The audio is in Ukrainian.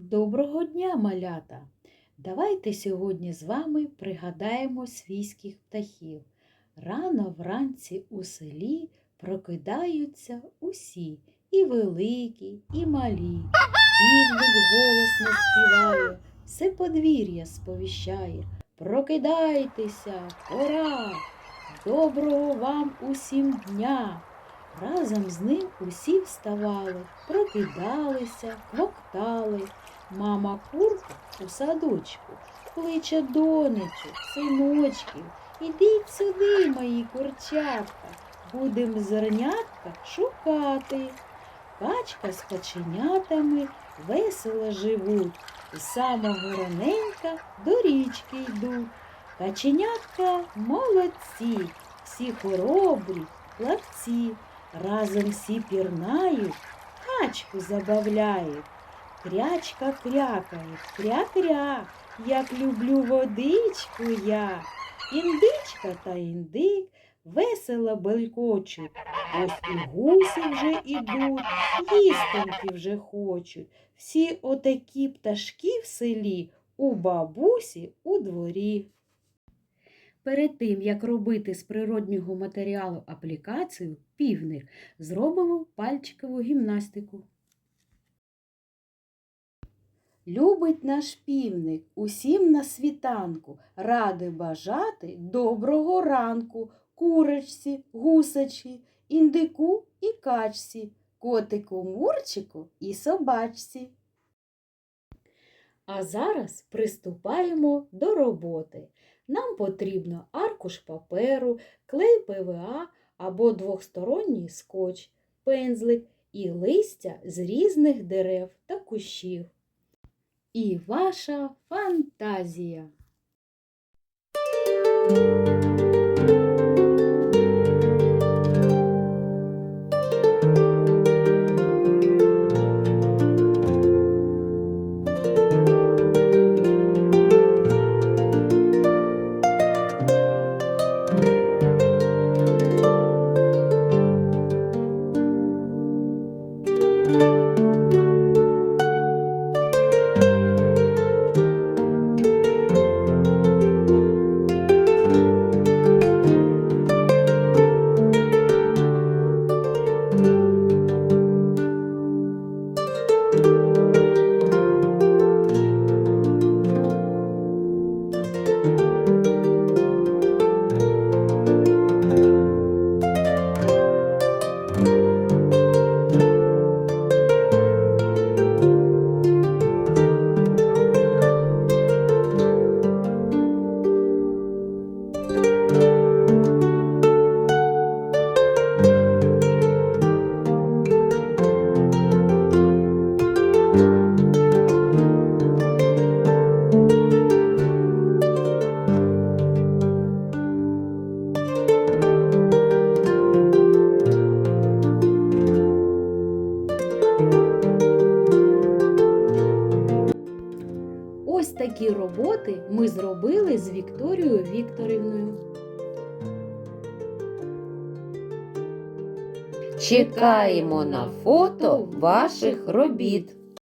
Доброго дня, малята! Давайте сьогодні з вами пригадаємо свійських птахів. Рано вранці у селі прокидаються усі, і великі, і малі. Півник голосно співає, все подвір'я сповіщає. Прокидайтеся, пора! Доброго вам усім дня! Разом з ним усі вставали, прокидалися, квоктали. Мама курка у садочку кличе донечок, синочків. Ідіть сюди, мої курчатка, будем зернятка шукати. Качка з каченятами весело живуть, з самого раненька до річки йдуть. Каченятка молодці, всі хоробрі, плавці. Разом всі пірнають, качку забавляють. Крячка крякає, кря-кря, як люблю водичку я. Індичка та індик весело белькочуть. Ось і гусі вже ідуть, їстеньки вже хочуть. Всі отакі пташки в селі у бабусі у дворі. Перед тим, як робити з природнього матеріалу аплікацію, півник, зробимо пальчикову гімнастику. Любить наш півник усім на світанку, ради бажати доброго ранку, курочці, гусачі, індику і качці, котику мурчику і собачці. А зараз приступаємо до роботи. Нам потрібно аркуш паперу, клей ПВА або двохсторонній скотч, пензлик і листя з різних дерев та кущів. І ваша фантазія. Ось такі роботи ми зробили з Вікторією Вікторівною. Чекаємо на фото ваших робіт.